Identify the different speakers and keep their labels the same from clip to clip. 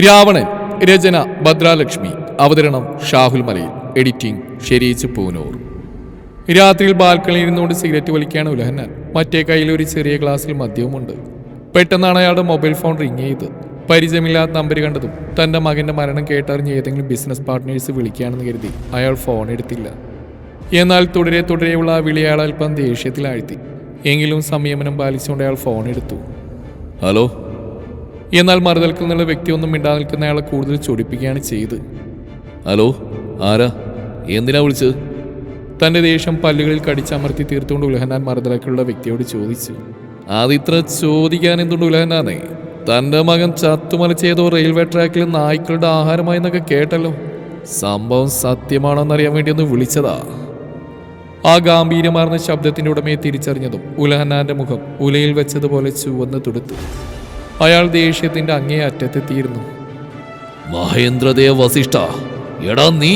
Speaker 1: രാവണൻ രചന ഭദ്രാലക്ഷ്മി അവതരണം ഷാഹുൽ മലയിൽ എഡിറ്റിംഗ് ഷെരീജ് പൂനൂർ. രാത്രിയിൽ ബാൽക്കണിയിൽ ഇരുന്നുകൊണ്ട് സിഗരറ്റ് വലിക്കുകയാണ് ഉലഹന്നാൻ. മറ്റേ കയ്യിൽ ഒരു ചെറിയ ഗ്ലാസ്സിൽ മദ്യവുമുണ്ട്. പെട്ടെന്നാണ് അയാളുടെ മൊബൈൽ ഫോൺ റിങ് ചെയ്ത്. പരിചയമില്ലാത്ത നമ്പർ കണ്ടതും തന്റെ മകന്റെ മരണം കേട്ടറിഞ്ഞ് ഏതെങ്കിലും ബിസിനസ് പാർട്ട്നേഴ്സ് വിളിക്കുകയാണെന്ന് കരുതി അയാൾ ഫോൺ എടുത്തില്ല. എന്നാൽ തുടരെ തുടരെയുള്ള ആ വിളി അയാൾ അല്പം ദേഷ്യത്തിലാഴ്ത്തി. എങ്കിലും സംയമനം പാലിച്ചുകൊണ്ട് അയാൾ ഫോൺ എടുത്തു. ഹലോ? എന്നാൽ മറുതൽക്കിൽ നിന്നുള്ള വ്യക്തി ഒന്നും മിണ്ടാതെ നിൽക്കുന്ന അയാളെ കൂടുതൽ ചൊടിപ്പിക്കുകയാണ് ചെയ്ത്. ഹലോ ആരാ? എന്തിനാ വിളിച്ചത്? തന്റെ ദേഷ്യം പല്ലുകളിൽ കടിച്ചമർത്തി തീർത്തുകൊണ്ട് ഉലഹനാൻ മറുതലക്കിലുള്ള വ്യക്തിയോട് ചോദിച്ചു. അതിത്ര ചോദിക്കാൻ എന്തുകൊണ്ട് ഉലഹനാന്നേ തന്റെ മകൻ ചത്തുമല ചെയ്തോ റെയിൽവേ ട്രാക്കിൽ നായ്ക്കളുടെ ആഹാരമായി എന്നൊക്കെ കേട്ടല്ലോ. സംഭവം സത്യമാണോന്നറിയാൻ വേണ്ടി ഒന്ന് വിളിച്ചതാ. ആ ഗാംഭീര്യമാർന്ന ശബ്ദത്തിന്റെ ഉടമയെ തിരിച്ചറിഞ്ഞതും ഉലഹനാന്റെ മുഖം ഉലയിൽ വെച്ചതുപോലെ ചുവന്ന് തുടുത്തു. അയാൾ ദേഷ്യത്തിന്റെ അങ്ങേ അറ്റത്തെത്തിയിരുന്നു മഹേന്ദ്രദേവ് വസിഷ്ഠ എടാ നീ.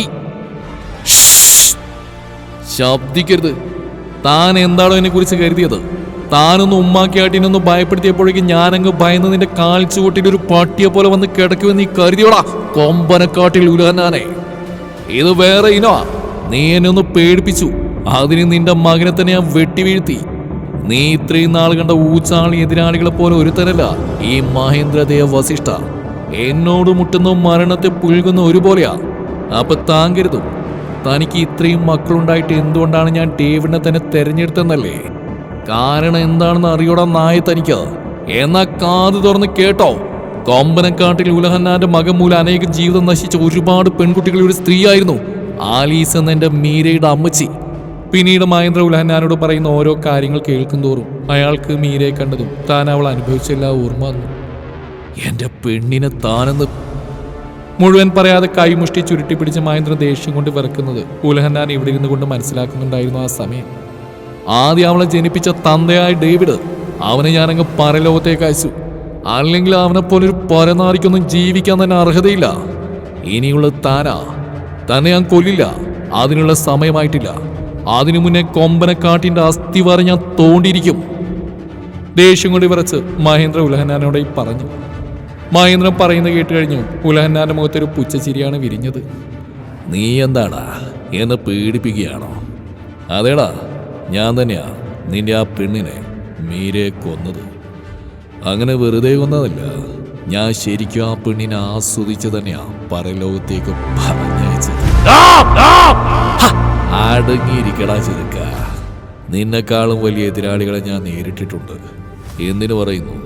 Speaker 1: ശബ്ദിക്കരുത്. താൻ എന്താണോ എന്നെ കുറിച്ച് കരുതിയത്? താനൊന്ന് ഉമ്മാക്കിയാട്ടിനൊന്ന് ഭയപ്പെടുത്തിയപ്പോഴേക്കും ഞാനങ്ങ് ഭയന്ന് നിന്റെ കാൽച്ചുകൊട്ടിൽ ഒരു പട്ടിയെ പോലെ വന്ന് കിടക്കുമെന്ന് നീ കരുതിയോടാ കൊമ്പനക്കാട്ടിൽ ഉലഹന്നാനെ ഇത് വേറെ ഇനോ നീ എന്നെ ഒന്ന് പേടിപ്പിച്ചു. അതിന് നിന്റെ മകനെ തന്നെ ഞാൻ വെട്ടി വീഴ്ത്തി നീ ഇത്രയും നാൾ കണ്ട ഊച്ചാളി എതിരാളികളെ പോലെ ഒരുത്തരല്ല ഈ മഹേന്ദ്രദേവ് വസിഷ്ഠ. എന്നോട് മുട്ടുന്ന മരണത്തെ പുഴുകുന്ന ഒരുപോലെയാ അപ്പൊ താൻ കരുതും തനിക്ക് ഇത്രയും മക്കളുണ്ടായിട്ട് എന്തുകൊണ്ടാണ് ഞാൻ ഡേവിഡിനെ തന്നെ തെരഞ്ഞെടുത്തെന്നല്ലേ കാരണം എന്താണെന്ന് അറിയോടാ നായ തനിക്ക്. എന്നാ കാത് തുറന്ന് കേട്ടോ. കൊമ്പനക്കാട്ടിൽ ഉലഹന്നാന്റെ മകൻ മൂലം അനേകം ജീവിതം നശിച്ച ഒരുപാട് പെൺകുട്ടികളുടെ ഒരു സ്ത്രീയായിരുന്നു. ആലീസ് എന്ന എന്റെ മീരയുടെ അമ്മച്ചി. പിന്നീട് മഹേന്ദ്ര ഉലഹന്നാനോട് പറയുന്ന ഓരോ കാര്യങ്ങൾ കേൾക്കും തോറും അയാൾക്ക് മീരയെ കണ്ടതും താൻ അവൾ അനുഭവിച്ചെല്ലാം ഓർമ്മ വന്നു. എന്റെ പെണ്ണിനെ താനെന്ന് മുഴുവൻ പറയാതെ കൈമുഷ്ടി ചുരുട്ടി പിടിച്ച മഹേന്ദ്ര ദേഷ്യം കൊണ്ട് വിറക്കുന്നത് ഉലഹന്നാൻ ഇവിടെ ഇരുന്നു കൊണ്ട് മനസ്സിലാക്കുന്നുണ്ടായിരുന്നു ആ സമയം. ആദ്യം അവളെ ജനിപ്പിച്ച തന്തയായ ഡേവിഡ് അവനെ ഞാനങ്ങ് പരലോകത്തേക്ക് അയച്ചു. അല്ലെങ്കിൽ അവനെ പോലൊരു പരനാരിക്കൊന്നും ജീവിക്കാൻ തന്നെ അർഹതയില്ല. ഇനിയുള്ള താനാ തന്നെ ഞാൻ കൊല്ലില്ല. അതിനുള്ള സമയമായിട്ടില്ല. അതിനു മുന്നേ കൊമ്പനക്കാട്ടിന്റെ അസ്ഥിവാരം ഞാൻ തോണ്ടിയിരിക്കും ദേഷ്യം കൊണ്ട് വിറച്ച് മഹേന്ദ്ര ഉലഹന്നാനോട് പറഞ്ഞു. മഹേന്ദ്രൻ പറയുന്നത് കേട്ട് കഴിഞ്ഞു ഉലഹന്നാന്റെ മുഖത്തൊരു പുച്ഛചിരിയാണ് വിരിഞ്ഞത്. നീ എന്താടാ? എന്നെ പേടിപ്പിക്കുകയാണോ? അതേടാ ഞാൻ തന്നെയാ നിന്റെ ആ പെണ്ണിനെ മീരെ കൊന്നത്. അങ്ങനെ വെറുതെ കൊന്നതല്ല ഞാൻ ശരിക്കും ആ പെണ്ണിനെ ആസ്വദിച്ച് തന്നെയാ പരലോകത്തേക്ക് പറഞ്ഞയച്ചത്! അടങ്ങിയിരിക്കടാ ചെറുക്ക. നിന്നെക്കാളും വലിയ എതിരാളികളെ ഞാൻ നേരിട്ടിട്ടുണ്ട്. എന്തിനു പറയുന്നു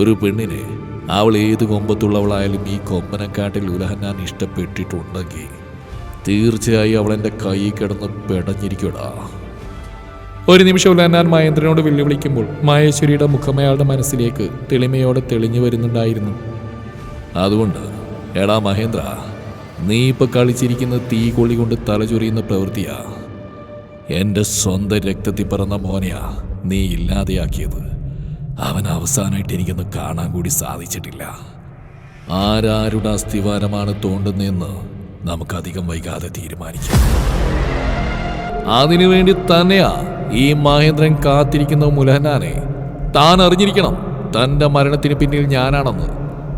Speaker 1: ഒരു പെണ്ണിനെ അവൾ ഏത് കൊമ്പത്തുള്ളവളായാലും ഈ കൊമ്പനക്കാട്ടിൽ ഉലഹന്നാൻ ഇഷ്ടപ്പെട്ടിട്ടുണ്ടെങ്കിൽ തീർച്ചയായും അവൾ എന്റെ കൈ കിടന്ന് പെടഞ്ഞിരിക്കടാ. ഒരു നിമിഷം ഉലഹന്നാൻ മഹേന്ദ്രനോട് വെല്ലുവിളിക്കുമ്പോൾ മഹേശ്വരിയുടെ മുഖം അയാളുടെ മനസ്സിലേക്ക് തെളിമയോടെ തെളിഞ്ഞു വരുന്നുണ്ടായിരുന്നു. അതുകൊണ്ട് എടാ മഹേന്ദ്ര നീ ഇപ്പൊ കളിച്ചിരിക്കുന്ന തീ കൊള്ളി കൊണ്ട് തലചൊറിയുന്ന പ്രവൃത്തിയാ. എന്റെ സ്വന്തം രക്തത്തിൽ പിറന്ന മോനെയാ നീ ഇല്ലാതെയാക്കിയത്. അവൻ അവസാനമായിട്ട് എനിക്കൊന്ന് കാണാൻ കൂടി സാധിച്ചിട്ടില്ല. ആരാരുടെ അസ്ഥിവാരമാണ് തോണ്ടുന്നതെന്ന് നമുക്കധികം വൈകാതെ തീരുമാനിക്കാം. അതിനുവേണ്ടി തന്നെയാ ഈ മഹേന്ദ്രൻ കാത്തിരിക്കുന്ന മുലഹനാനെ താൻ അറിഞ്ഞിരിക്കണം. തന്റെ മരണത്തിന് പിന്നിൽ ഞാനാണെന്ന്.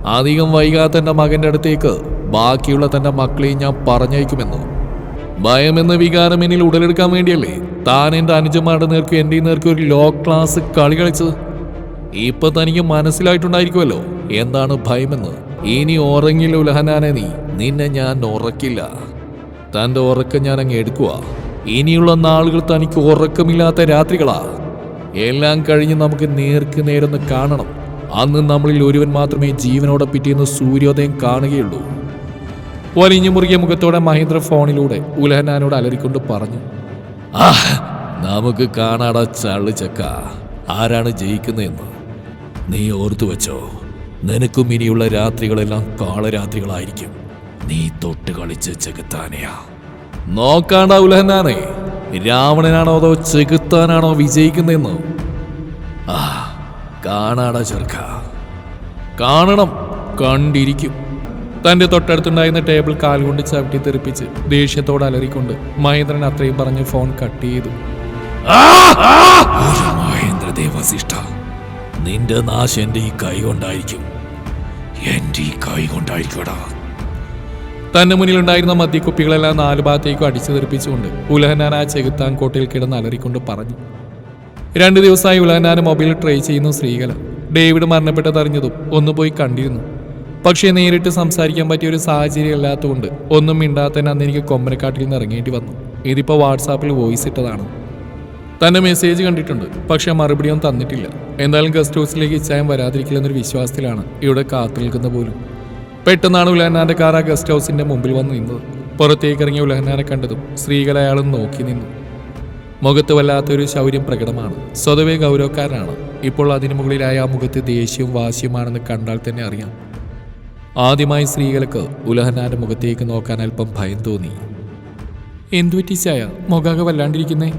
Speaker 1: അധികം വൈകാതെ തന്റെ മകന്റെ അടുത്തേക്ക് ബാക്കിയുള്ള തന്റെ മക്കളെയും ഞാൻ പറഞ്ഞയക്കുമെന്ന്. ഭയമെന്ന വികാരം എന്നിൽ ഉടലെടുക്കാൻ വേണ്ടിയല്ലേ താൻ എന്റെ അനുജന്മാരുടെ നേർക്ക് എന്റെ നേർക്ക് ഒരു ലോ ക്ലാസ് കളി കളിച്ചത്? ഇപ്പൊ തനിക്ക് മനസ്സിലായിട്ടുണ്ടായിരിക്കുമല്ലോ എന്താണ് ഭയമെന്ന്. ഇനി ഉറങ്ങില്ല ഉലഹനാനെ നീ നിന്നെ ഞാൻ ഉറക്കില്ല. തന്റെ ഉറക്കം ഞാൻ അങ്ങ് എടുക്കുക ഇനിയുള്ള നാളുകൾ തനിക്ക് ഉറക്കമില്ലാത്ത രാത്രികളാ. എല്ലാം കഴിഞ്ഞ് നമുക്ക് നേർക്ക് നേരൊന്ന് കാണണം. അന്ന് നമ്മളിൽ ഒരുവൻ മാത്രമേ ജീവനോടെ പിറ്റേന്ന് സൂര്യോദയം കാണുകയുള്ളൂ. വലിഞ്ഞു മുറുകിയ മുഖത്തോടെ മഹേന്ദ്ര ഫോണിലൂടെ ഉലഹനാനോട് അലറിക്കൊണ്ട് പറഞ്ഞു. ആ നമുക്ക് കാണാടാ ചള്ളു ചക്ക. ആരാണ് ജയിക്കുന്നതെന്ന് നീ ഓർത്തു വെച്ചോ? നിനക്കും ഇനിയുള്ള രാത്രികളെല്ലാം കാളരാത്രികളായിരിക്കും. നീ തൊട്ട് കളിച്ച് ചെകുത്താനെയാ. നോക്കാണ്ട ഉലഹനാനേ. രാവണനാണോ അതോ ചെകുത്താനാണോ വിജയിക്കുന്നതെന്ന്? ആ കാണാടാ ചെറുക്ക. കാണണം കണ്ടിരിക്കും. തന്റെ തൊട്ടടുത്തുണ്ടായിരുന്ന ടേബിൾ കാൽ കാലുകൊണ്ട് ചവിട്ടി തെറിപ്പിച്ച് ദേഷ്യത്തോട് അലറിക്കൊണ്ട് മഹേന്ദ്രൻ അത്രയും പറഞ്ഞ് ഫോൺ കട്ട് ചെയ്തു. ഒരു മഹേന്ദ്രദേവ വസിഷ്ഠ നിന്റെ നാശം എന്റെ ഈ കൈ കൊണ്ടായിരിക്കും. എന്റെ ഈ കൈ കൊണ്ടായിരിക്കടാ തന്റെ മുന്നിലുണ്ടായിരുന്ന മദ്യക്കുപ്പികളെല്ലാം നാലു ഭാഗത്തേക്കും അടിച്ചു തെറിപ്പിച്ചുകൊണ്ട് ഉലഹനാൻ ആ ചെകുത്താൻ കോട്ടയിൽ കിടന്ന് അലറിക്കൊണ്ട് പറഞ്ഞു. രണ്ടു ദിവസമായി ഉലഹനാൻ മൊബൈൽ ട്രൈ ചെയ്യുന്നു ശ്രീകല. ഡേവിഡ് മരണപ്പെട്ടതറിഞ്ഞതും ഒന്ന് പോയി കണ്ടിരുന്നു. പക്ഷേ നേരിട്ട് സംസാരിക്കാൻ പറ്റിയ ഒരു സാഹചര്യം ഇല്ലാത്തതുകൊണ്ട് ഒന്നും മിണ്ടാത്തന്നെ അന്ന് എനിക്ക് കൊമ്പനക്കാട്ടിൽ നിന്ന് ഇറങ്ങേണ്ടി വന്നു. ഇതിപ്പോൾ വാട്സാപ്പിൽ വോയിസ് ഇട്ടതാണ്. തന്റെ മെസ്സേജ് കണ്ടിട്ടുണ്ട് പക്ഷെ മറുപടിയൊന്നും തന്നിട്ടില്ല. എന്തായാലും ഗസ്റ്റ് ഹൗസിലേക്ക് ഇച്ചായം വരാതിരിക്കില്ലെന്നൊരു വിശ്വാസത്തിലാണ് ഇവിടെ കാത്തു നിൽക്കുന്ന പോലും. പെട്ടെന്നാണ് ഉലഹന്നാന്റെ കാർ ആ ഗസ്റ്റ് ഹൗസിന്റെ മുമ്പിൽ വന്ന് നിന്നത്. പുറത്തേക്ക് ഇറങ്ങിയ ഉലഹന്നാനെ കണ്ടതും സ്ത്രീകൾ അയാളും നോക്കി നിന്നു. മുഖത്ത് വല്ലാത്തൊരു ശൗര്യം പ്രകടമാണ്. സ്വതവേ ഗൗരവക്കാരനാണ്. ഇപ്പോൾ അതിനു മുകളിലായ ആ മുഖത്ത് ദേഷ്യവും വാശിയുമാണെന്ന് കണ്ടാൽ തന്നെ അറിയാം. ആദ്യമായി സ്ത്രീകൾക്ക് ഉലഹനാന്റെ മുഖത്തേക്ക് നോക്കാൻ അല്പം ഭയം തോന്നി. എന്തുപറ്റി ചായ? മുഖാകെ വല്ലാണ്ടിരിക്കുന്നേ?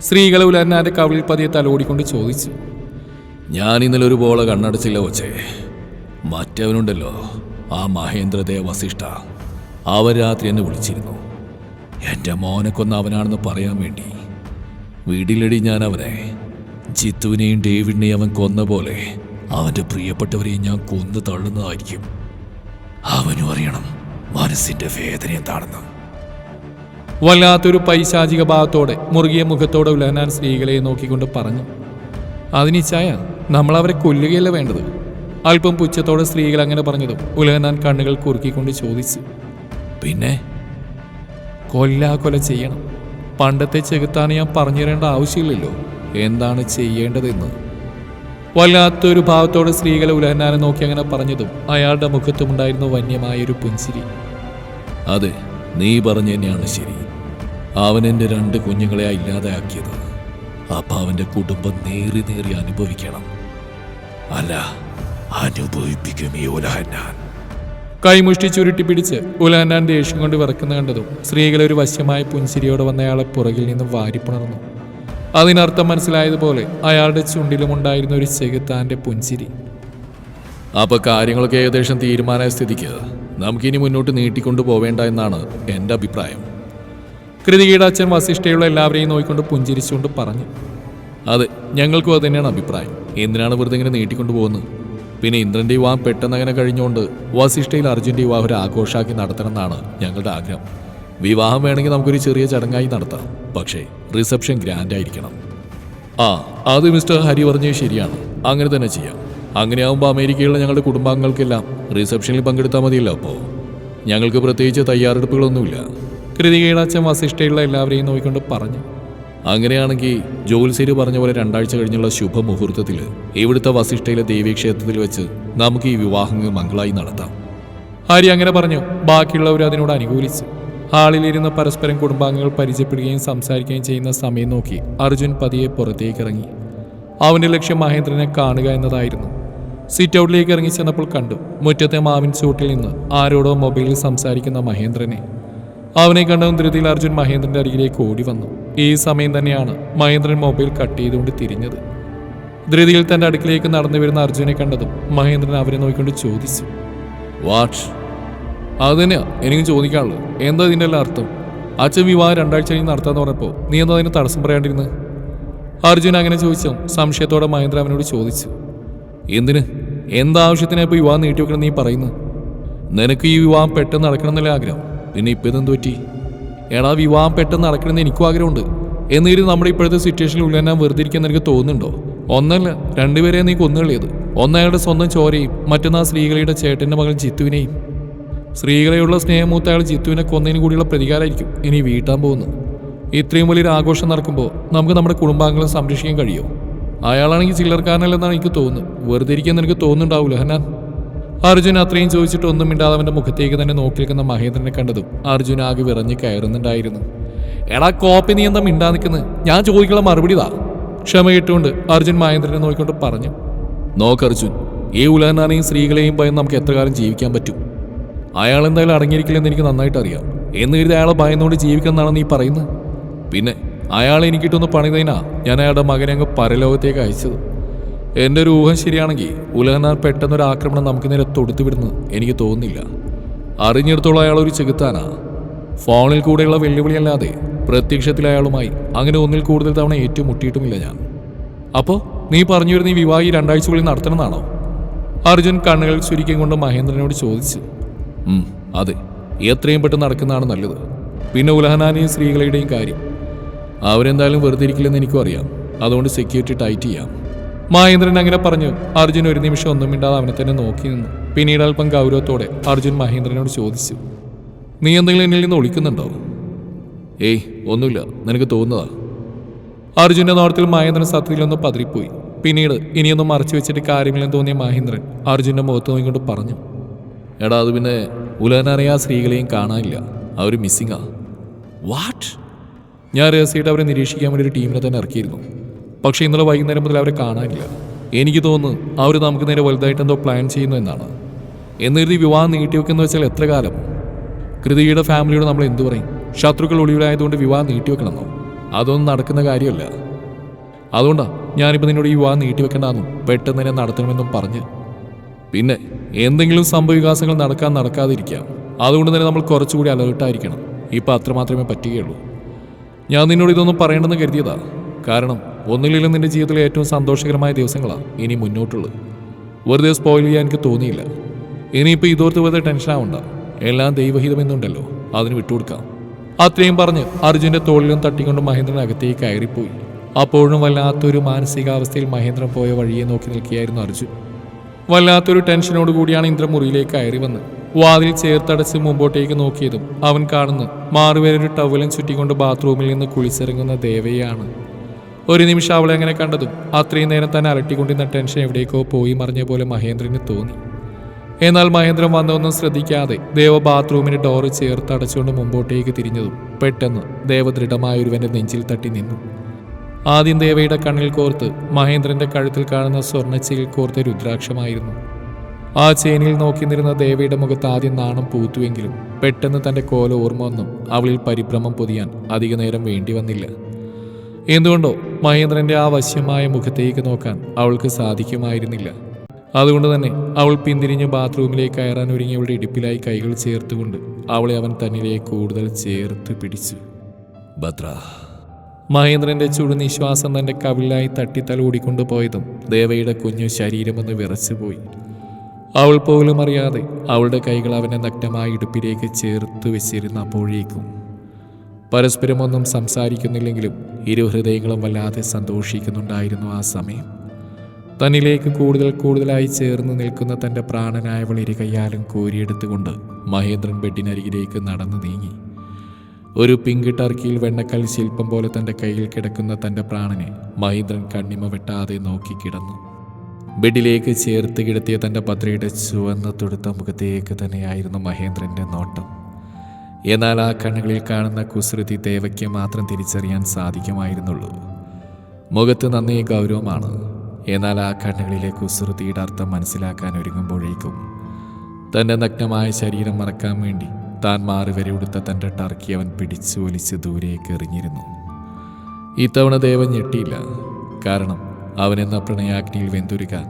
Speaker 1: സ്ത്രീകൾ ഉലഹനാന്റെ കവിളിൽ പതിയെ തലോടിക്കൊണ്ട് ചോദിച്ചു.
Speaker 2: ഞാൻ ഇന്നലെ ഒരു ബോള കണ്ണടച്ചില്ല വച്ചേ മറ്റവനുണ്ടല്ലോ ആ മഹേന്ദ്രദേവ വസിഷ്ഠ. അവൻ രാത്രി എന്നെ വിളിച്ചിരുന്നു. എന്റെ മോനെ കൊന്ന അവനാണെന്ന് പറയാൻ വേണ്ടി. വീടിലടി ഞാൻ അവനെ. ജിത്തുവിനെയും ഡേവിഡിനെയും അവൻ കൊന്ന പോലെ അവന്റെ പ്രിയപ്പെട്ടവരെയും ഞാൻ കൊന്നു തള്ളുന്നതായിരിക്കും. അവനും അറിയണം മനസ്സിന്റെ വേദന എന്താണെന്ന്
Speaker 1: വല്ലാത്തൊരു പൈശാചിക ഭാവത്തോടെ മുറുകിയ മുഖത്തോടെ ഉലഹനാൻ സ്ത്രീകളെ നോക്കിക്കൊണ്ട് പറഞ്ഞു അതിനിച്ചായ നമ്മൾ അവരെ കൊല്ലുകയല്ല വേണ്ടത്. അല്പം പുച്ഛത്തോടെ സ്ത്രീകൾ അങ്ങനെ പറഞ്ഞതും ഉലഹനാൻ കണ്ണുകൾ കുറുക്കിക്കൊണ്ട് ചോദിച്ചു
Speaker 2: പിന്നെ
Speaker 1: കൊല്ലാ കൊല ചെയ്യണം. പണ്ടത്തെ ചെകുത്താൻ ഞാൻ പറഞ്ഞു തരേണ്ട ആവശ്യമില്ലല്ലോ. എന്താണ് ചെയ്യേണ്ടതെന്ന്? വല്ലാത്തൊരു ഭാവത്തോടെ സ്ത്രീകളെ ഉലഹനാനെ നോക്കി അങ്ങനെ പറഞ്ഞതും അയാളുടെ മുഖത്തുമുണ്ടായിരുന്നു വന്യമായൊരു പുഞ്ചിരി
Speaker 2: അതെ നീ പറഞ്ഞു തന്നെയാണ് ശരി. അവൻ എന്റെ രണ്ട് കുഞ്ഞുങ്ങളെ ഇല്ലാതെയാക്കിയത്. അപ്പം അവന്റെ കുടുംബം നേറി നേറി അനുഭവിക്കണം. അല്ല അനുഭവിപ്പിക്കും ഈ ഉലഹന്നാൻ.
Speaker 1: കൈമുഷ്ടി ചുരുട്ടി പിടിച്ച് ഉലഹന്നാൻ ദേഷ്യം കൊണ്ട് വിറക്കുന്ന കണ്ടതും സ്ത്രീകളൊരു വശ്യമായ പുൻസിരിയോടെ വന്നയാളെ പുറകിൽ നിന്നും വാരിപ്പുണർന്നു. അതിനർത്ഥം മനസ്സിലായതുപോലെ അയാളുടെ ചുണ്ടിലും ഉണ്ടായിരുന്ന ഒരു ചെകുത്താന്റെ പുഞ്ചിരി.
Speaker 2: അപ്പൊ കാര്യങ്ങളൊക്കെ ഏകദേശം തീരുമാനമായ സ്ഥിതിക്ക് നമുക്കിനി മുന്നോട്ട് നീട്ടിക്കൊണ്ടു പോവേണ്ട എന്നാണ് എന്റെ അഭിപ്രായം.
Speaker 1: കൃതികയുടെ അച്ഛൻ വസിഷ്ഠയുള്ള എല്ലാവരെയും നോക്കിക്കൊണ്ട് പുഞ്ചിരിച്ചുകൊണ്ട് പറഞ്ഞു.
Speaker 2: അതെ ഞങ്ങൾക്കും അത് തന്നെയാണ് അഭിപ്രായം. എന്തിനാണ് വെറുതെ ഇങ്ങനെ നീട്ടിക്കൊണ്ടു പോകുന്നത്? പിന്നെ ഇന്ദ്രന്റെ വിവാഹം പെട്ടെന്ന് അങ്ങനെ കഴിഞ്ഞുകൊണ്ട് വസിഷ്ഠയിൽ അർജുന്റെ വിവാഹം ഒരു ആഘോഷമാക്കി നടത്തണം എന്നാണ് ഞങ്ങളുടെ ആഗ്രഹം. വിവാഹം വേണമെങ്കിൽ നമുക്കൊരു ചെറിയ ചടങ്ങായി നടത്താം. പക്ഷേ റിസപ്ഷൻ ഗ്രാൻഡ് ആയിരിക്കണം. ആ അത് മിസ്റ്റർ ഹരി പറഞ്ഞത് ശരിയാണ്. അങ്ങനെ തന്നെ ചെയ്യാം. അങ്ങനെയാവുമ്പോൾ അമേരിക്കയിലുള്ള ഞങ്ങളുടെ കുടുംബാംഗങ്ങൾക്കെല്ലാം റിസപ്ഷനിൽ പങ്കെടുത്താൽ മതിയല്ലോ അപ്പോൾ ഞങ്ങൾക്ക് പ്രത്യേകിച്ച് തയ്യാറെടുപ്പുകളൊന്നുമില്ല.
Speaker 1: കൃതികയുടെ അച്ഛൻ വസിഷ്ഠയുള്ള എല്ലാവരെയും നോക്കിക്കൊണ്ട് പറഞ്ഞു.
Speaker 2: അങ്ങനെയാണെങ്കിൽ ജോത്സ്യര് പറഞ്ഞ പോലെ രണ്ടാഴ്ച കഴിഞ്ഞുള്ള ശുഭമുഹൂർത്തത്തിൽ ഇവിടുത്തെ വസിഷ്ഠയിലെ ദേവീക്ഷേത്രത്തിൽ വെച്ച് നമുക്ക് ഈ വിവാഹങ്ങൾ മംഗളായി നടത്താം.
Speaker 1: ഹരി അങ്ങനെ പറഞ്ഞു. ബാക്കിയുള്ളവർ അതിനോട് അനുകൂലിച്ചു. ഹാളിലിരുന്ന് പരസ്പരം കുടുംബാംഗങ്ങൾ പരിചയപ്പെടുകയും സംസാരിക്കുകയും ചെയ്യുന്ന സമയം നോക്കി അർജുൻ പതിയെ പുറത്തേക്ക് ഇറങ്ങി അവന്റെ ലക്ഷ്യം മഹേന്ദ്രനെ കാണുക എന്നതായിരുന്നു. സിറ്റ് ഔട്ടിലേക്ക് ഇറങ്ങി ചെന്നപ്പോൾ കണ്ടു മുറ്റത്തെ മാവിൻ ചൂട്ടിൽ നിന്ന് ആരോടോ മൊബൈലിൽ സംസാരിക്കുന്ന മഹേന്ദ്രനെ. അവനെ കണ്ടതും ധൃതിയിൽ അർജുൻ മഹേന്ദ്രന്റെ അരികിലേക്ക് ഓടി വന്നു ഈ സമയം തന്നെയാണ് മഹേന്ദ്രൻ മൊബൈൽ കട്ട് ചെയ്തുകൊണ്ട് തിരിഞ്ഞത്. ധൃതിയിൽ തന്റെ അടുക്കിലേക്ക് നടന്നു വരുന്ന അർജുനെ കണ്ടതും മഹേന്ദ്രൻ അവരെ നോക്കിക്കൊണ്ട് ചോദിച്ചു.
Speaker 2: വാട്ട്
Speaker 1: അത് തന്നെയാ എനിക്ക് ചോദിക്കാനുള്ളത്. എന്താ ഇതിന്റെ എല്ലാം അർത്ഥം? അച്ഛൻ വിവാഹം രണ്ടാഴ്ച കഴിഞ്ഞ് നടത്താന്ന് പറഞ്ഞപ്പോൾ നീ എന്താ അതിന് തടസ്സം പറയാണ്ടിരുന്നത് അർജുൻ അങ്ങനെ ചോദിച്ചു സംശയത്തോടെ മഹേന്ദ്ര അവനോട് ചോദിച്ചു. എന്തിന്? എന്താവശ്യത്തിനാ ഇപ്പോൾ വിവാഹം നീട്ടി നീട്ടിവെക്കണം നീ പറയുന്നു? നിനക്ക് ഈ വിവാഹം പെട്ടെന്ന് നടക്കണം എന്നുള്ള ആഗ്രഹം? പിന്നെ ഇപ്പം ഇതെന്ത് പറ്റി? എടാ വിവാഹം പെട്ടെന്ന് നടക്കണമെന്ന് എനിക്കും ആഗ്രഹമുണ്ട്. എന്നിട്ട് നമ്മുടെ ഇപ്പോഴത്തെ സിറ്റുവേഷനിൽ ഉള്ളതിനാ വെറുതെ ഇരിക്കാൻ എനിക്ക് തോന്നുന്നുണ്ടോ? ഒന്നല്ല രണ്ടുപേരെ നീ കൊന്നുകളിയത് ഒന്നയാളുടെ സ്വന്തം ചോരയും മറ്റൊന്നാ സ്ത്രീകളുടെ ചേട്ടന്റെ മകൻ ജിത്തുവിനെയും. സ്ത്രീകളെയുള്ള സ്നേഹമൂത്ത അയാൾ ജിത്തുവിനെ കൊന്നതിന് കൂടിയുള്ള പ്രതികാരമായിരിക്കും ഇനി വീട്ടാൻ പോകുന്നു ഇത്രയും വലിയൊരു ആഘോഷം നടക്കുമ്പോൾ നമുക്ക് നമ്മുടെ കുടുംബാംഗങ്ങളെ സംരക്ഷിക്കാൻ കഴിയുമോ അയാളാണെങ്കിൽ ചില്ലർക്കാരനല്ലെന്നാണ് എനിക്ക് തോന്നുന്നത്. വെറുതെ ഇരിക്കാൻ നിനക്ക് തോന്നുന്നുണ്ടാവില്ല ഹനാൻ. അർജുൻ അത്രയും ചോദിച്ചിട്ട് ഒന്നും മിണ്ടാതെ അവന്റെ മുഖത്തേക്ക് തന്നെ നോക്കി നിൽക്കുന്ന മഹേന്ദ്രനെ കണ്ടതും അർജുൻ ആകെ വിറഞ്ഞ് കയറുന്നുണ്ടായിരുന്നു. എടാ കോപ്പി നീ എന്താ മിണ്ടാ നിൽക്കുന്നത് ഞാൻ ചോദിക്കുള്ള മറുപടി താ ക്ഷമ കിട്ടുകൊണ്ട് അർജുൻ മഹേന്ദ്രനെ നോക്കിക്കൊണ്ട് പറഞ്ഞു.
Speaker 2: നോക്ക് അർജുൻ
Speaker 1: ഈ ഉലഹനാനെയും സ്ത്രീകളെയും ഭയം നമുക്ക് എത്ര കാലം ജീവിക്കാൻ പറ്റും? അയാൾ എന്തായാലും അടങ്ങിയിരിക്കില്ലെന്ന് എനിക്ക് നന്നായിട്ട് അറിയാം എന്ന് കരുതി അയാളെ ഭയന്നുകൊണ്ട് ജീവിക്കുന്നതാണ് നീ പറയുന്നത്? പിന്നെ അയാൾ എനിക്കിട്ടൊന്ന് പണിതതിനാ ഞാൻ അയാളുടെ മകനെ അങ്ങ് പരലോകത്തേക്ക് അയച്ചത്. എന്റെ ഒരു ഊഹം ശരിയാണെങ്കിൽ ഉലഹനാർ പെട്ടെന്നൊരു ആക്രമണം നമുക്ക് നേരെ തൊടുത്തു വിടുന്നു എനിക്ക് തോന്നുന്നില്ല. അറിഞ്ഞിടത്തോളം അയാൾ ഒരു ചെകുത്താനാ. ഫോണിൽ കൂടെയുള്ള വെല്ലുവിളിയല്ലാതെ പ്രത്യക്ഷത്തിൽ അയാളുമായി അങ്ങനെ ഒന്നിൽ കൂടുതൽ തവണ ഏറ്റുമുട്ടിയിട്ടുമില്ല ഞാൻ. അപ്പോൾ നീ പറഞ്ഞു വരുന്ന ഈ വിവാഹി രണ്ടാഴ്ചകളിൽ നടത്തണമെന്നാണോ? അർജുൻ കണ്ണുകൾ ചുരുക്കം കൊണ്ട് മഹേന്ദ്രനോട് ചോദിച്ചു.
Speaker 2: അതെ.
Speaker 1: എത്രയും പെട്ടെന്ന് നടക്കുന്നതാണ് നല്ലത്. പിന്നെ ഉലഹനാനെയും സ്ത്രീകളുടെയും കാര്യം. അവരെന്തായാലും വെറുതെ ഇരിക്കില്ലെന്ന് എനിക്കും അറിയാം. അതുകൊണ്ട് സെക്യൂരിറ്റി ടൈറ്റ് ചെയ്യാം. മഹേന്ദ്രൻ അങ്ങനെ പറഞ്ഞു. അർജുൻ ഒരു നിമിഷം ഒന്നും മിണ്ടാതെ അവനെ തന്നെ നോക്കി നിന്നു. പിന്നീട് അല്പം ഗൗരവത്തോടെ അർജുൻ മഹേന്ദ്രനോട് ചോദിച്ചു. നീ എന്തെങ്കിലും എന്നിൽ നിന്ന് ഒളിക്കുന്നുണ്ടോ?
Speaker 2: ഏയ് ഒന്നുമില്ല. നിനക്ക് തോന്നുന്നതാ.
Speaker 1: അർജുന്റെ നോട്ടത്തിൽ മഹേന്ദ്രൻ സത്യത്തിലൊന്ന് പതറിപ്പോയി പിന്നീട് ഇനിയൊന്നും മറച്ചു വെച്ചിട്ട് കാര്യമില്ലെന്ന് തോന്നിയ മഹേന്ദ്രൻ അർജുന്റെ മുഖത്ത് നോക്കിക്കൊണ്ട് പറഞ്ഞു.
Speaker 2: എടാ അത് പിന്നെ ഉലനറിയാ സ്ത്രീകളെയും കാണാനില്ല. അവർ മിസ്സിങ്ങാ
Speaker 1: വാട്ട് ഞാൻ രഹസ്യമായിട്ട് അവരെ നിരീക്ഷിക്കാൻ വേണ്ടി ഒരു ടീമിനെ തന്നെ ഇറക്കിയിരുന്നു. പക്ഷേ ഇന്നലെ വൈകുന്നേരം മുതൽ അവരെ കാണാനില്ല. എനിക്ക് തോന്നുന്നു അവർ നമുക്ക് നേരെ വലുതായിട്ട് എന്തോ പ്ലാൻ ചെയ്യുന്നു എന്നാണ്. എന്നിരുതി വിവാഹം നീട്ടിവെക്കുന്ന വെച്ചാൽ എത്ര കാലം? കൃതിയുടെ ഫാമിലിയോട് നമ്മൾ എന്തു പറയും? ശത്രുക്കൾ ഒളിവിലായതുകൊണ്ട് വിവാഹം നീട്ടിവെക്കണമെന്നോ? അതൊന്നും നടക്കുന്ന കാര്യമല്ല. അതുകൊണ്ടാണ് ഞാനിപ്പോൾ നിന്നോട് ഈ വിവാഹം നീട്ടിവെക്കണ്ടെന്നും പെട്ടെന്ന് തന്നെ നടത്തണമെന്നും പറഞ്ഞ്. പിന്നെ എന്തെങ്കിലും സംഭവവികാസങ്ങൾ നടക്കാൻ നടക്കാതിരിക്കാം. അതുകൊണ്ട് തന്നെ നമ്മൾ കുറച്ചുകൂടി അലേർട്ടായിരിക്കണം. ഇപ്പം അത്രമാത്രമേ പറ്റുകയുള്ളൂ. ഞാൻ നിന്നോട് ഇതൊന്നും പറയണമെന്ന് കരുതിയതാ. കാരണം ഒന്നില്ലെങ്കിലും നിന്റെ ജീവിതത്തിലെ ഏറ്റവും സന്തോഷകരമായ ദിവസങ്ങളാണ് ഇനി മുന്നോട്ടുള്ളത്. വെറുതെ സ്പോയിൽ ചെയ്യാൻ എനിക്ക് തോന്നിയില്ല. ഇനിയിപ്പോൾ ഇതോർത്ത് വെറുതെ ടെൻഷൻ ആവണ്ട. എല്ലാം ദൈവഹിതമെന്നുണ്ടല്ലോ അതിന് വിട്ടുകൊടുക്കാം. അത്രയും പറഞ്ഞ് അർജുന്റെ തോളിലും തട്ടിക്കൊണ്ട് മഹേന്ദ്രൻ അകത്തേക്ക് കയറിപ്പോയി. അപ്പോഴും വല്ലാത്തൊരു മാനസികാവസ്ഥയിൽ മഹേന്ദ്രൻ പോയ വഴിയെ നോക്കി നിൽക്കുകയായിരുന്നു അർജുൻ. വല്ലാത്തൊരു ടെൻഷനോട് കൂടിയാണ് ഇന്ദ്രൻ മുറിയിലേക്ക് കയറി വന്ന് വാതിൽ ചേർത്തടച്ച് മുമ്പോട്ടേക്ക് നോക്കിയതും അവൻ കാണുന്നു മാറുവേരൊരു ടവലും ചുറ്റിക്കൊണ്ട് ബാത്റൂമിൽ നിന്ന് കുളിച്ചിറങ്ങുന്ന ദേവയാണ് ഒരു നിമിഷം അവളെ അങ്ങനെ കണ്ടതും അത്രയും നേരം തന്നെ അലട്ടിക്കൊണ്ടിരുന്ന ടെൻഷൻ എവിടേക്കോ പോയി മറിഞ്ഞ പോലെ മഹേന്ദ്രന് തോന്നി. എന്നാൽ മഹേന്ദ്രൻ വന്നൊന്നും ശ്രദ്ധിക്കാതെ ദേവ ബാത്റൂമിന് ഡോറ് ചേർത്തടച്ചുകൊണ്ട് മുമ്പോട്ടേക്ക് തിരിഞ്ഞതും പെട്ടെന്ന് ദേവ ദൃഢമായ ഒരുവന്റെ നെഞ്ചിൽ തട്ടി നിന്നു. ആദ്യം ദേവയുടെ കണ്ണിൽ കോർത്ത് മഹേന്ദ്രന്റെ കഴുത്തിൽ കാണുന്ന സ്വർണച്ചയിൽ കോർത്ത രുദ്രാക്ഷമായിരുന്നു. ആ ചേനിയിൽ നോക്കി നിന്നിരുന്ന ദേവയുടെ മുഖത്ത് ആദ്യം നാണം പൂത്തുവെങ്കിലും പെട്ടെന്ന് തന്റെ കോല ഓർമ്മ വന്നും. അവളിൽ പരിഭ്രമം പൊതിയാൻ അധിക നേരം വേണ്ടി വന്നില്ല. എന്തുകൊണ്ടോ മഹേന്ദ്രന്റെ ആ വശ്യമായ മുഖത്തേക്ക് നോക്കാൻ അവൾക്ക് സാധിക്കുമായിരുന്നില്ല. അതുകൊണ്ട് തന്നെ അവൾ പിന്തിരിഞ്ഞ് ബാത്റൂമിലേക്ക് കയറാൻ ഒരുങ്ങിയവളുടെ ഇടുപ്പിലായി കൈകൾ ചേർത്തുകൊണ്ട് അവളെ അവൻ തന്നിലേക്ക് കൂടുതൽ ചേർത്ത് പിടിച്ചു.
Speaker 2: ഭദ്ര
Speaker 1: മഹേന്ദ്രന്റെ ചുടുനിശ്വാസം തന്റെ കവിളിലായി തട്ടിത്തല ഓടിക്കൊണ്ടുപോയതും ദേവയുടെ കുഞ്ഞു ശരീരമൊന്ന് വിറച്ചുപോയി. അവൾ പോലും അറിയാതെ അവളുടെ കൈകൾ അവനെ നഗ്നമായ ഇടുപ്പിലേക്ക് ചേർത്ത് വെച്ചിരുന്ന അപ്പോഴേക്കും പരസ്പരം ഒന്നും സംസാരിക്കുന്നില്ലെങ്കിലും ഇരു ഹൃദയങ്ങളും വല്ലാതെ സന്തോഷിക്കുന്നുണ്ടായിരുന്നു ആ സമയം. തന്നിലേക്ക് കൂടുതൽ കൂടുതലായി ചേർന്ന് നിൽക്കുന്ന തന്റെ പ്രാണനായവൾ ഇരു കൈയാലും കോരിയെടുത്തുകൊണ്ട് മഹേന്ദ്രൻ ബെഡിനരികിലേക്ക് നടന്നു നീങ്ങി. ഒരു പിങ്ക് ടർക്കിയിൽ വെണ്ണക്കൽ ശില്പം പോലെ തന്റെ കയ്യിൽ കിടക്കുന്ന തന്റെ പ്രാണനെ മഹീന്ദ്രൻ കണ്ണിമ വെട്ടാതെ നോക്കിക്കിടന്നു ബെഡിലേക്ക് ചേർത്ത് കിടത്തിയ തന്റെ പത്രിയുടെ ചുവന്ന തുടുത്ത മുഖത്തേക്ക് തന്നെയായിരുന്നു മഹേന്ദ്രന്റെ നോട്ടം. എന്നാൽ ആ കണ്ണുകളിൽ കാണുന്ന കുസൃതി ദേവയ്ക്ക് മാത്രം തിരിച്ചറിയാൻ സാധിക്കുമായിരുന്നുള്ളൂ. മുഖത്ത് നന്നേ ഗൗരവമാണ്. എന്നാൽ ആ കണ്ണുകളിലെ കുസൃതിയുടെ അർത്ഥം മനസ്സിലാക്കാൻ ഒരുങ്ങുമ്പോഴേക്കും തന്റെ നഗ്നമായ ശരീരം മറക്കാൻ വേണ്ടി താൻ മാറി വരെ ഉടുത്ത തന്റെ ടർക്കി അവൻ പിടിച്ചു വലിച്ച് ദൂരേക്ക് എറിഞ്ഞിരുന്നു. ഇത്തവണ ദേവൻ ഞെട്ടിയില്ല. കാരണം അവനെന്ന പ്രണയാഗ്നിയിൽ വെന്തുരുകാൻ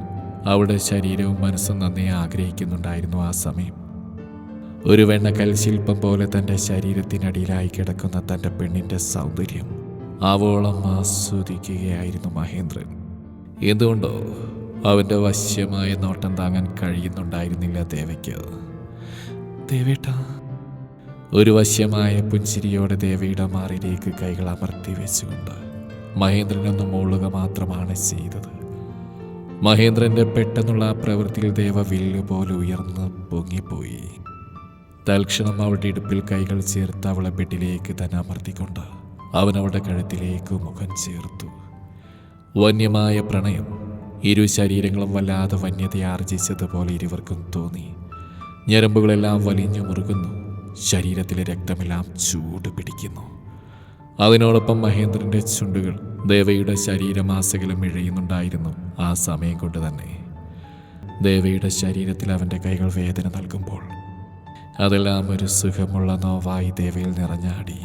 Speaker 1: അവളുടെ ശരീരവും മനസ്സും നന്നേ ആഗ്രഹിക്കുന്നുണ്ടായിരുന്നു ആ സമയം. ഒരു വെണ്ണക്കൽ ശില്പം പോലെ തന്റെ ശരീരത്തിനടിയിലായി കിടക്കുന്ന തന്റെ പെണ്ണിന്റെ സൗന്ദര്യം ആവോളം ആസ്വദിക്കുകയായിരുന്നു മഹേന്ദ്രൻ. എന്തുകൊണ്ടോ അവന്റെ വശ്യമായ നോട്ടം താങ്ങാൻ കഴിയുന്നുണ്ടായിരുന്നില്ല ദേവയ്ക്ക്. ദേവേട്ട ഒരു വശ്യമായ പുഞ്ചിരിയോടെ ദേവിയുടെ മാറിലേക്ക് കൈകൾ അമർത്തി വെച്ചുകൊണ്ട് മഹേന്ദ്രൻ മഹേന്ദ്രനൊന്ന് മൂളുക മാത്രമാണ് ചെയ്തത്. മഹേന്ദ്രന്റെ പെട്ടെന്നുള്ള ആ പ്രവൃത്തിയിൽ ദേവ വില്ലു പോലെ ഉയർന്ന് പൊങ്ങിപ്പോയി. തൽക്ഷണം അവളുടെ ഇടുപ്പിൽ കൈകൾ ചേർത്ത് അവളെ ബെഡിലേക്ക് തന്നെ അമർത്തിക്കൊണ്ട് അവൻ അവളുടെ കഴുത്തിലേക്ക് മുഖം ചേർത്തു. വന്യമായ പ്രണയം ഇരു ശരീരങ്ങളും വല്ലാതെ വന്യതയാർജിച്ചതുപോലെ ഇരുവർക്കും തോന്നി. ഞരമ്പുകളെല്ലാം വലിഞ്ഞു മുറുകുന്നു. ശരീരത്തിലെ രക്തമെല്ലാം ചൂട് പിടിക്കുന്നു. അതിനോടൊപ്പം മഹേന്ദ്രന്റെ ചുണ്ടുകൾ ദേവയുടെ ശരീരമാസകലം ഇഴയുന്നുണ്ടായിരുന്നു ആ സമയം കൊണ്ട് തന്നെ. ദേവയുടെ ശരീരത്തിൽ അവന്റെ കൈകൾ വേദന നൽകുമ്പോൾ അതെല്ലാം ഒരു സുഖമുള്ള നോവായി ദേവയിൽ നിറഞ്ഞാടി.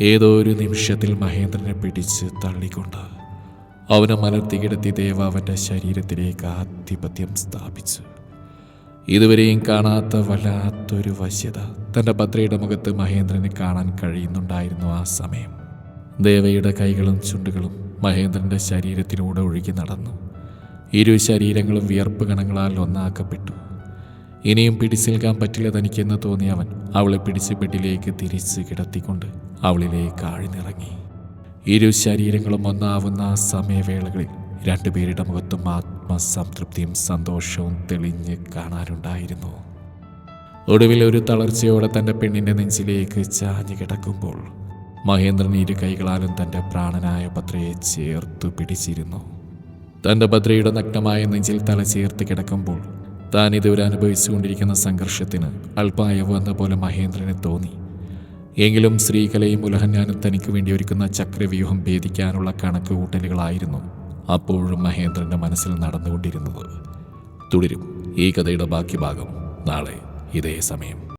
Speaker 1: ഏതോ ഒരു നിമിഷത്തിൽ മഹേന്ദ്രനെ പിടിച്ച് തള്ളിക്കൊണ്ട് അവനെ മലർത്തി കിടത്തി ദേവ അവന്റെ ശരീരത്തിലേക്ക് ആധിപത്യം സ്ഥാപിച്ചു. ഇതുവരെയും കാണാത്ത വല്ലാത്തൊരു വശ്യത. തന്റെ ഭദ്രയുടെ മുഖത്ത് മഹേന്ദ്രന് കാണാൻ കഴിയുന്നുണ്ടായിരുന്നു ആ സമയം. ദേവയുടെ കൈകളും ചുണ്ടുകളും മഹേന്ദ്രന്റെ ശരീരത്തിലൂടെ ഒഴുകി നടന്നു.
Speaker 2: ഇരു ശരീരങ്ങളും വിയർപ്പ് കണങ്ങളാൽ ഒന്നാക്കപ്പെട്ടു. ഇനിയും പിടിച്ചേൽക്കാൻ പറ്റില്ല തനിക്കെന്ന് തോന്നി അവൻ. അവളെ പിടിച്ച് ബെഡിലേക്ക് തിരിച്ച് കിടത്തിക്കൊണ്ട് അവളിലേക്ക് ആഴ്ന്നിറങ്ങി ഇരു ശരീരങ്ങളും ഒന്നാവുന്ന ആ സമയവേളകളിൽ രണ്ടുപേരുടെ മുഖത്തും ആത്മസംതൃപ്തിയും സന്തോഷവും തെളിഞ്ഞ് കാണാനുണ്ടായിരുന്നു. ഒടുവിൽ ഒരു തളർച്ചയോടെ തന്റെ പെണ്ണിന്റെ നെഞ്ചിലേക്ക് ചാഞ്ഞു കിടക്കുമ്പോൾ മഹേന്ദ്രൻ ഇരു കൈകളാലും തന്റെ പ്രാണനായ പത്രയെ ചേർത്തു പിടിച്ചിരുന്നു. തന്റെ ഭദ്രയുടെ നഗ്നമായ നെഞ്ചിൽ തല ചേർത്ത് കിടക്കുമ്പോൾ താൻ ഇതുവരെ അനുഭവിച്ചുകൊണ്ടിരിക്കുന്ന സംഘർഷത്തിന് അല്പായവ് എന്ന പോലെ മഹേന്ദ്രന് തോന്നി. എങ്കിലും ശ്രീകലയും ഉലഹന്യാനും തനിക്ക് വേണ്ടി ഒരുക്കുന്ന ചക്രവ്യൂഹം ഭേദിക്കാനുള്ള കണക്കുകൂട്ടലുകളായിരുന്നു. അപ്പോഴും മഹേന്ദ്രന്റെ മനസ്സിൽ നടന്നുകൊണ്ടിരുന്നത്. തുടരും. ഈ കഥയുടെ ബാക്കി ഭാഗം നാളെ ഇതേ സമയം.